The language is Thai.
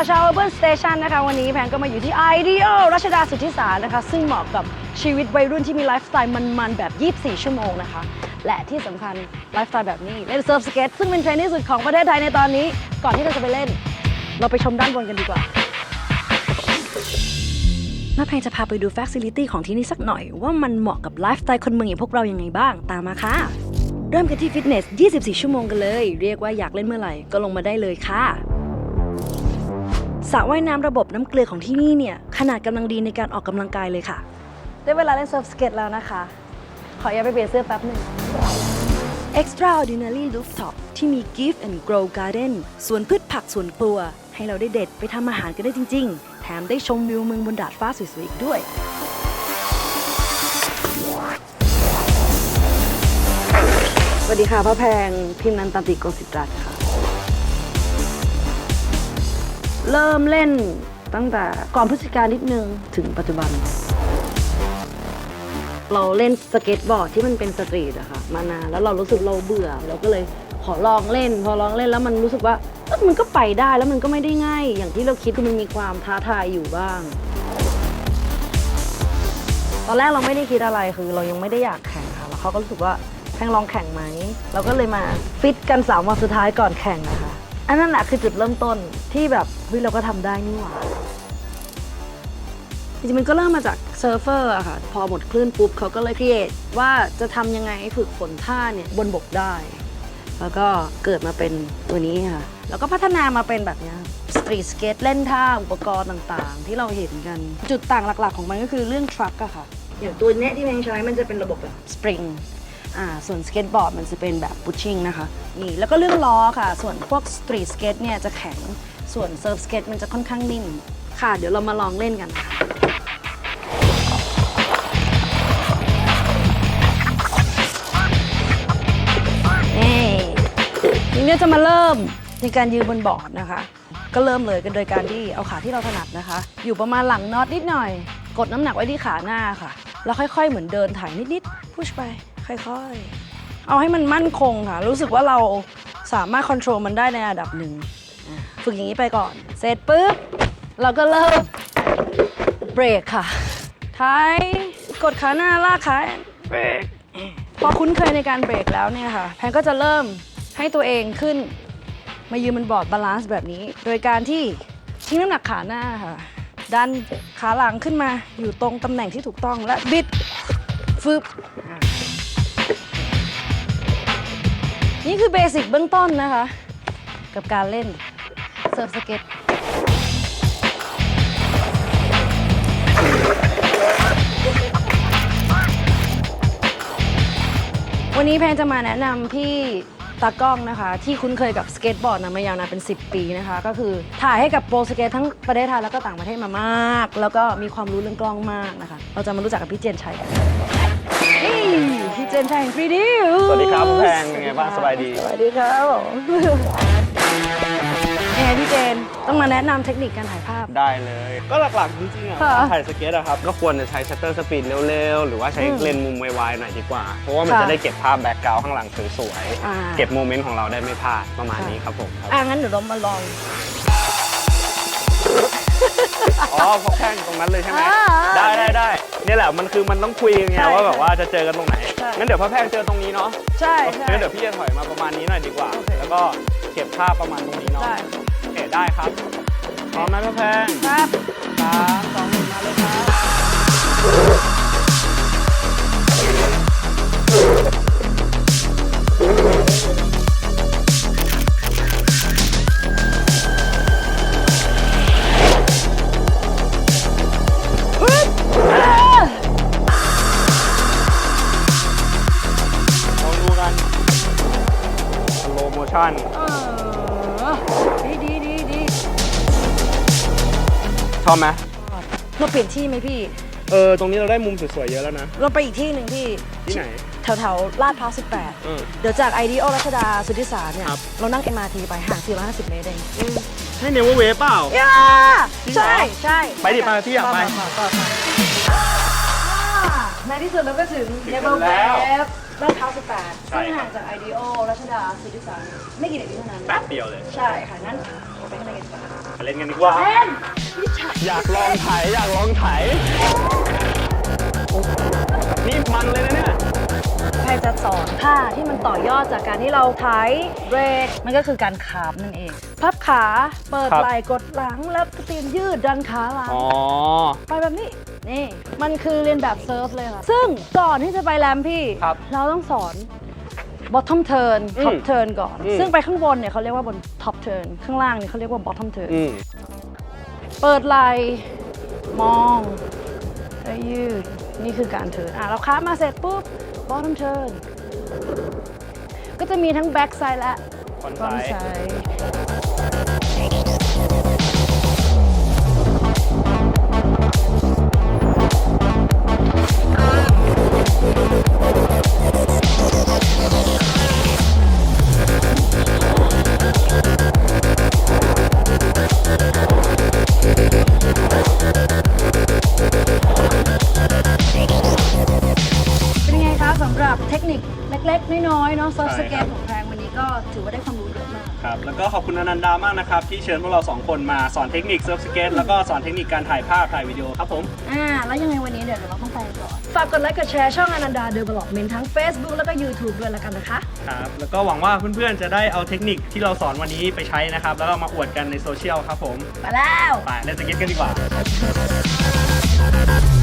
สวัสดีค่ะชาว Urban Station นะคะวันนี้แพนก็มาอยู่ที่ Ideal รัชดาสุทธิสารนะคะ ซึ่งเหมาะกับชีวิตวัยรุ่นที่มีไลฟ์สไตล์มันๆ แบบ 24 ชั่วโมงนะคะ และที่สำคัญไลฟ์สไตล์แบบนี้ เล่นเซิร์ฟสเก็ตซึ่งเป็นเทรนด์ที่สุดของประเทศไทยในตอนนี้ ก่อนที่เราจะไปเล่น เราไปชมด้านบนกันดีกว่าแมาแพงจะพาไปดูแฟ a ซิลิตี้ของที่นี่สักหน่อย ว่ามันเหมาะกับไลฟ์สไตล์คนเมืองอย่างพวกเรายังไงบ้างตามมาค่ะเริ่มกันที่ฟิตเนส 24 ชั่วโมงกันเลย เรียกว่าอยากเล่นเมื่อไหร่ก็ลงมาได้เลยค่ะ สระว่ายน้ำระบบน้ำเกลือของที่นี่เนี่ยขนาดกำลังดีในการออกกำลังกายเลยค่ะ ได้เวลาเล่นเซิร์ฟสเก็ตแล้วนะคะ ขออย่าตไปเปลี่ยนเสื้อแป๊บหนึ่ง Extraordinary Rooftop ที่มี Gift and Grow Garden สวนพืชผักสวนครัว ให้เราได้เด็ดไปทำอาหารกันได้จริง ๆ แถมได้ชมวิวเมืองบนดาดฟ้าสวยๆอีกด้วย สวัสดีค่ะพ่อแพงพิมพ์นันตันติโกสิตรัตน์ค่ะ เริ่มเล่นตั้งแต่ก่อนพฤศจิกายนนิดนึงถึงปัจจุบัน เราเล่นสเก็ตบอร์ดที่มันเป็นสตรีทอะค่ะมานานแล้วเรารู้สึกเราเบื่อ เราก็เลยขอลองเล่น พอลองเล่นแล้วมันรู้สึกว่าเอ้ยมันก็ไปได้แล้วมันก็ไม่ได้ง่าย อย่างที่เราคิดคือมันมีความท้าทายอยู่บ้าง ตอนแรกเราไม่ได้คิดอะไรคือเรายังไม่ได้อยากแข่งค่ะแล้วเขาก็รู้สึกว่าแพงลองแข่งไหมเราก็เลยมาฟิตกันสามวันสุดท้ายก่อนแข่งนะคะ อันนั้นแหละคือจุดเริ่มต้นที่แบบเฮ้ยเราก็ทำได้นี่หว่าจริงๆมันก็เริ่มมาจากเซิร์ฟเฟอร์อะค่ะ พอหมดคลื่นปุ๊บเขาก็เลยครีเอทว่าจะทำยังไงให้ฝึกฝนท่าเนี่ยบนบกได้ แล้วก็เกิดมาเป็นตัวนี้ค่ะ แล้วก็พัฒนามาเป็นแบบเนี้สตรีทสเก็ตเล่นท่าอุปกรณ์ต่างๆ ที่เราเห็นกัน จุดต่างหลักๆ ของมันก็คือเรื่องทรัคอะค่ะ อย่างตัวเนี้ยที่แพงใช้มันจะเป็นระบบแบบสปริง อ่าส่วนสเก็ตบอร์ดมันจะเป็นแบบพุชชิ่งนะคะนี่แล้วก็เรื่องล้อค่ะ ส่วนพวกสตรีทสเก็ตเนี่ยจะแข็งส่วนเซิร์ฟสเก็ตมันจะค่อนข้างนิ่มค่ะ เดี๋ยวเรามาลองเล่นกันค่ะนี่ทีนี้จะมาเริ่มในการยืนบนบอร์ดนะคะ ก็เริ่มเลยกันโดยการที่เอาขาที่เราถนัดนะคะ อยู่ประมาณหลังน็อตนิดหน่อย กดน้ำหนักไว้ที่ขาหน้าค่ะ แล้วค่อยๆเหมือนเดินถ่ายนิดๆพุชไป ค่อยๆ เอาให้มันมั่นคงค่ะ รู้สึกว่าเราสามารถควบคุมมันได้ในระดับหนึ่งอะฝึกอย่างนี้ไปก่อน เสร็จปุ๊บ เราก็เริ่มเบรกค่ะ ท้ายกดขาหน้าลากขาเบรก พอคุ้นเคยในการเบรกแล้วเนี่ยค่ะ แพนก็จะเริ่มให้ตัวเองขึ้น มายืนบนบอร์ดบาลานซ์แบบนี้ โดยการที่ทิ้งน้ำหนักขาหน้าค่ะ ดันขาหลังขึ้นมาอยู่ตรงตำแหน่งที่ถูกต้องและบิดฟึบอะ นี่คือเบสิกเบื้องต้นนะคะ กับการเล่นเซิร์ฟสเก็ตวันนี้แพนจะมาแนะนำพี่ตากล้องนะคะ ที่คุ้นเคยกับสเก็ตบอร์ดนะมายาวนานเป็น 10 ปีนะคะ ก็คือถ่ายให้กับโปรสเก็ตทั้งประเทศไทยแล้วก็ต่างประเทศมามาก แล้วก็มีความรู้เรื่องกล้องมากนะคะ เราจะมารู้จักกับพี่เจนชัยกัน เจนชัยแห่งฟรีดิวสวัสดีครับคุณแพงเป็นไงบ้างสบายดี สวัสดีครับผมยังไงพี่เจนต้องมาแนะนำเทคนิคการถ่ายภาพ ได้เลย ก็หลักๆจริงๆอะค่ะ ถ่ายสเก็ตอะครับ ก็ควรจะใช้ชัตเตอร์สปีดเร็วๆ หรือว่าใช้อืมเลนส์มุมไวๆหน่อยดีกว่า เพราะว่ามันค่ะจะได้เก็บภาพแบ็กกราวด์ข้างหลังสวยอ่า ๆ เก็บโมเมนต์ของเราได้ไม่พลาดประมาณนี้ครับผมครับอะงั้นเดี๋ยวเรามาลองอ๋อพกแข้งตรงนั้นเลยใช่ไหมอ่าได้ได้ได้เนี่ย แหละ มันคือมันต้องคุยกันไงใช่ว่าแบบว่าจะเจอกันตรงไหน ใช่ งั้นเดี๋ยวพ่อแพงเจอตรงนี้เนาะใช่ใช่ งั้นเดี๋ยวพี่จะถอยมาประมาณนี้หน่อยดีกว่า โอเค แล้วก็เก็บภาพประมาณตรงนี้เนาะได้โอเคได้ครับ พร้อมไหมพ่อแพง ครับ อบไหมเราเปลี่ยนที่ไหมพี่ เออ ตรงนี้เราได้มุมสวยๆเยอะแล้วนะ เราไปอีกที่หนึ่งพี่ ที่ไหนแถวแถวๆลาดพร้าวเออ18 เดี๋ยวจากไอเดียรัชดาสุทธิสารเนี่ย ครับ เรานั่ง MRT ไปห่าง 450 เมตรเองให้เนวเวเปล่า ย่าจริงเหรอใช่ใช่ไปดิไปพี่อยากไป ต่ต่อต่ออ่าในที่สุดเราก็ถึงถึงเนเบิลแล้เววฟ ลาดพร้าว18ใช่ซึ่งครับ ห่างจากไอเดียรัชดาสุทธิสารไม่กี่นาทีเท่านั้น แป๊บเดียวเลยใช่ค่ะนั้นไปข้างในกันดีกว่าไปเล่นกันดีกว่า เล่นอยากลองไถอยากลองไถโอ้นี่มันเลยนะเนี่ยใครจะสอนท่าที่มันต่อยอดจากการที่เราไถเบรกมันก็คือการขาบนั่นเอง พับขาเปิดครับ ไหล่กดหลังแล้วตีนยืดดันขาหลังอ๋อ ไปแบบนี้ นี่ มันคือเรียนแบบเซิร์ฟเลยค่ะ ซึ่งก่อนที่จะไปแรมพี่ ครับเราต้องสอน bottom turn อืม top turn ก่อน อืม ซึ่งไปข้างบนเนี่ยเขาเรียกว่าบน top turn ข้างล่างเนี่ยเขาเรียกว่า bottom turn อืม เปิดไหลมองแล้วยืด นี่คือการเทิร์นอะเราค้ามาเสร็จปุ๊บ bottom turn ก็จะมีทั้ง back side และ front front side side อยๆเนาะ soft ใช่สคเกรัตบของแพงวันนี้ก็ถือว่าได้ความรู้เยอะมาก ครับ แล้วก็ขอบคุณอนันดามากนะครับ ที่เชิญพวกเราสองคนมาสอนเทคนิคเซิร์ฟสเก็ตแล้วก็สอนเทคนิคการถ่ายภาพถ่ายวิดีโอครับผม อ่า แล้วยังไงวันนี้เดี๋ยวเราต้องไปก่อนฝากกดไลค์กดแชร์ช่องอนันดา Development ทั้ง Facebook แล้วก็ YouTube ด้วยแล้วกันนะคะ ครับ แล้วก็หวังว่าเพื่อนๆจะได้เอาเทคนิคที่เราสอนวันนี้ไปใช้นะครับ แล้วก็มาอวดกันในโซเชียลครับผม ไปแล้ว ไปเล่นสเก็ตกันดีกว่าไ